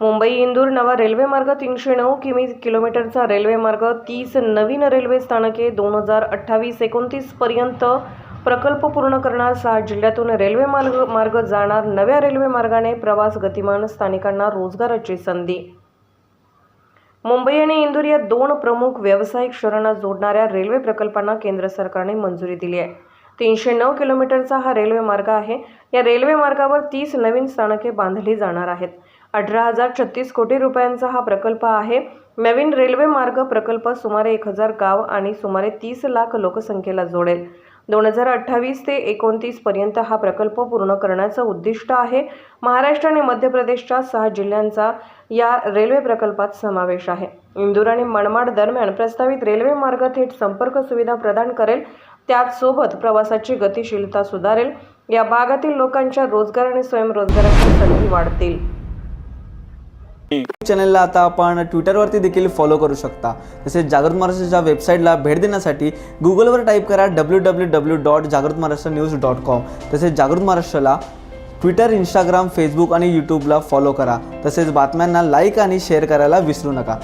मुंबई इंदूर नवा रेल्वे मार्ग तीनशे नऊ किमी किलोमीटरचा रेल्वे मार्ग तीस नवीन रेल्वे स्थानके दोन हजार अठ्ठावीस एकोणतीस पर्यंत. प्रकल्प पूर्ण करणार सहा जिल्ह्यातून रेल्वे मार्ग मार्ग जाणार नव्या रेल्वे मार्गाने प्रवास गतिमान स्थानिकांना रोजगाराची संधी. मुंबई आणि इंदूर या दोन प्रमुख व्यावसायिक शहरांना जोडणाऱ्या रेल्वे प्रकल्पांना केंद्र सरकारने मंजुरी दिली आहे. तीनशे नऊ किलोमीटरचा हा रेल्वे मार्ग आहे. या रेल्वे मार्गावर तीस नवीन स्थानके बांधली जाणार आहेत. अठरा हजार छत्तीस कोटी रुपयांचा हा प्रकल्प आहे. नवीन रेल्वे मार्ग प्रकल्प सुमारे एक हजार गाव आणि सुमारे तीस लाख लोकसंख्येला जोडेल. दोन हजार अठ्ठावीस ते एकोणतीस पर्यंत हा प्रकल्प पूर्ण करण्याचं उद्दिष्ट आहे. महाराष्ट्र आणि मध्य प्रदेशच्या सहा जिल्ह्यांचा या रेल्वे प्रकल्पात समावेश आहे. इंदूर आणि मनमाड दरम्यान प्रस्तावित रेल्वे मार्ग थेट संपर्क सुविधा प्रदान करेल त्याचसोबत प्रवासाची गतिशीलता सुधारेल. या भागातील लोकांच्या रोजगार आणि स्वयंरोजगाराच्या संधी वाढतील. चॅनलला आता आपण ट्विटरवरती देखील फॉलो करू शकता. तसेच जागृत महाराष्ट्राच्या वेबसाईटला भेट देण्यासाठी गुगलवर टाईप करा डब्ल्यू डब्ल्यू डब्ल्यू डॉट जागृत महाराष्ट्र न्यूज डॉट कॉम तसेच जागृत महाराष्ट्राला ट्विटर इंस्टाग्राम फेसबुक आणि यूट्यूबला फॉलो करा. तसेच बातम्यांना लाईक आणि शेअर करायला विसरू नका.